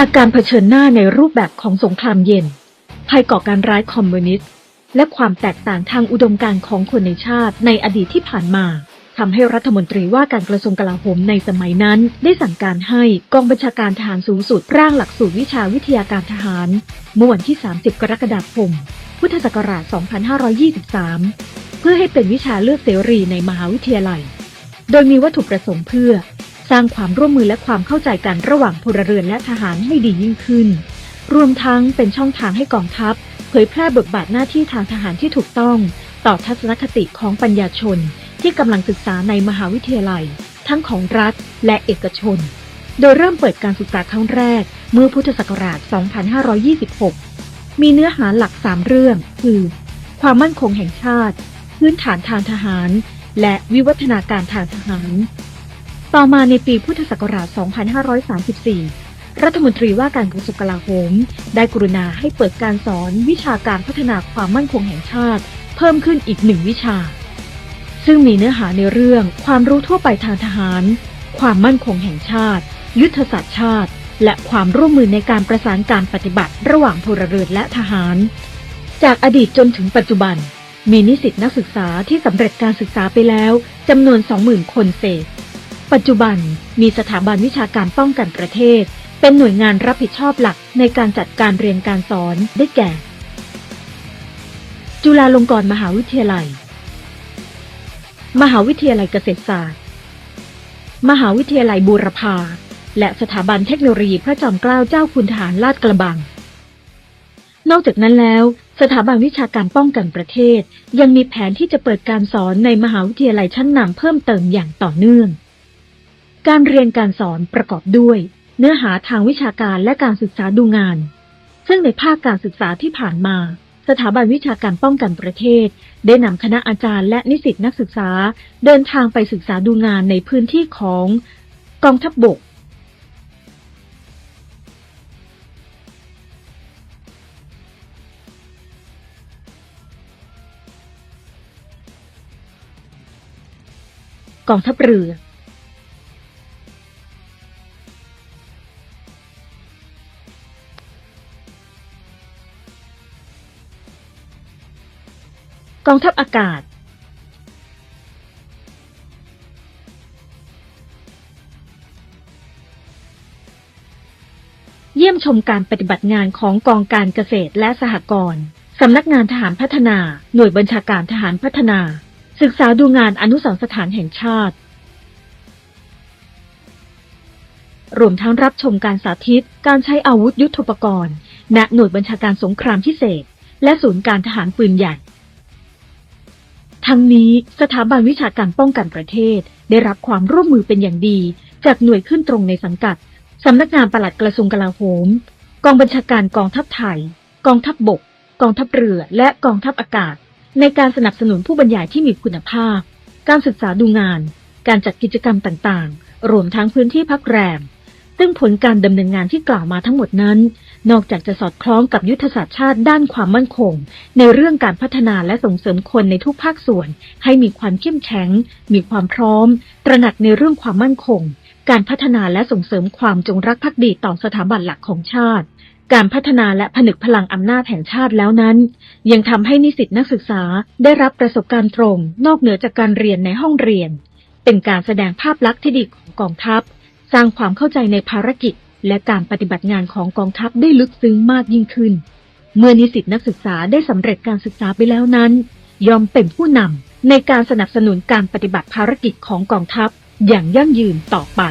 จากการเผชิญหน้าในรูปแบบของสงครามเย็น ภัยก่อการร้ายคอมมิวนิสต์ และความแตกต่างทางอุดมการณ์ของคนในชาติในอดีตที่ผ่านมาทำให้รัฐมนตรีว่าการกระทรวงกลาโหมในสมัยนั้น ได้สั่งการให้กองบัญชาการทหารสูงสุดร่างหลักสูตรวิชาวิทยาการทหารเมื่อวันที่ 30 กรกฎาคม พุทธศักราช 2523 เพื่อให้เป็นวิชาเลือกเสรีในมหาวิทยาลัย โดยมีวัตถุประสงค์เพื่อ สร้างความร่วมมือและความเข้าใจกันระหว่างพลเรือนและทหารให้ดียิ่งขึ้น รวมทั้งเป็นช่องทางให้กองทัพ เผยแพร่บทบาทหน้าที่ทางทหารที่ถูกต้อง ต่อทัศนคติของปัญญาชน ที่กำลังศึกษาในมหาวิทยาลัย ทั้งของรัฐและเอกชน โดยเริ่มเปิดการศึกษาครั้งแรกเมื่อพุทธศักราช 2526 มีเนื้อหาหลัก 3 เรื่อง คือ ความมั่นคงแห่งชาติ พื้นฐานทางทหาร และวิวัฒนาการทางทหาร ต่อมาในปีพุทธศักราช 2534 รัฐมนตรีว่าการกระทรวงกลาโหม ได้กรุณาให้เปิดการสอนวิชาการพัฒนาความมั่นคงแห่งชาติ เพิ่มขึ้นอีกหนึ่งวิชา ซึ่งมีเนื้อหาในเรื่องความรู้ทั่วไปทางทหาร ความมั่นคงแห่งชาติ ยุทธศาสตร์ชาติ และความร่วมมือในการประสานการปฏิบัติระหว่างพลเรือนและทหาร จากอดีตจนถึงปัจจุบัน มีนิสิตนักศึกษาที่สำเร็จการศึกษาไปแล้วจำนวน 20,000 คนเศษ ปัจจุบันมีสถาบันวิชาการป้องกันประเทศ เป็นหน่วยงานรับผิดชอบหลักในการจัดการเรียนการสอนได้แก่ จุฬาลงกรณ์มหาวิทยาลัย มหาวิทยาลัยเกษตรศาสตร์ มหาวิทยาลัยบูรพา และสถาบันเทคโนโลยีพระจอมเกล้าเจ้าคุณทหารลาดกระบัง นอกจากนั้นแล้ว สถาบันวิชาการป้องกันประเทศ ยังมีแผนที่จะเปิดการสอนในมหาวิทยาลัยชั้นนำเพิ่มเติมอย่างต่อเนื่อง การเรียนการสอนประกอบด้วย เนื้อหาทางวิชาการและการศึกษาดูงาน ซึ่งในภาคการศึกษาที่ผ่านมา สถาบันวิชาการป้องกันประเทศ ได้นำคณะอาจารย์และนิสิตนักศึกษา เดินทางไปศึกษาดูงานในพื้นที่ของกองทัพบบก กองทัพเรือ กองทัพอากาศ เยี่ยมชมการปฏิบัติงานของกองการเกษตรและสหกรณ์สำนักงานทหารพัฒนา หน่วยบัญชาการทหารพัฒนา ศึกษาดูงานอนุสรสถานแห่งชาติ รวมทั้งรับชมการสาธิต การใช้อาวุธยุทโธปกรณ์ ณ หน่วยบัญชาการสงครามพิเศษ และศูนย์การทหารปืนใหญ่ ทั้งนี้สถาบันวิชาการป้องกันประเทศ ได้รับความร่วมมือเป็นอย่างดี จากหน่วยขึ้นตรงในสังกัดสำนักงานปลัดกระทรวงกลาโหม กองบัญชาการกองทัพไทย กองทัพบบก กองทัพเรือ และกองทัพอากาศ ในการสนับสนุนผู้บรรยายที่มีคุณภาพ การศึกษาดูงาน การจัดกิจกรรมต่างๆ รวมทั้งพื้นที่พักแรม ซึ่งผลการดำเนินงานที่กล่าวมาทั้งหมดนั้น นอกจากจะสอดคล้องกับยุทธศาสตร์ชาติด้านความมั่นคง ในเรื่องการพัฒนาและส่งเสริมคนในทุกภาคส่วน ให้มีความเข้มแข็ง มีความพร้อม ตระหนักในเรื่องความมั่นคง การพัฒนาและส่งเสริมความจงรักภักดีต่อสถาบันหลักของชาติ การพัฒนาและผนึกพลังอำนาจแห่งชาติแล้วนั้น ยังทำให้นิสิตนักศึกษาได้รับประสบการณ์ตรง นอกเหนือจากการเรียนในห้องเรียน เป็นการแสดงภาพลักษณ์ที่ดีของกองทัพ สร้างความเข้าใจในภารกิจ และการปฏิบัติงานของกองทัพได้ลึกซึ้งมากยิ่งขึ้น เมื่อนิสิตนักศึกษาได้สำเร็จการศึกษาไปแล้วนั้น ยอมเป็นผู้นำในการสนับสนุนการปฏิบัติภารกิจของกองทัพอย่างยั่งยืนต่อไป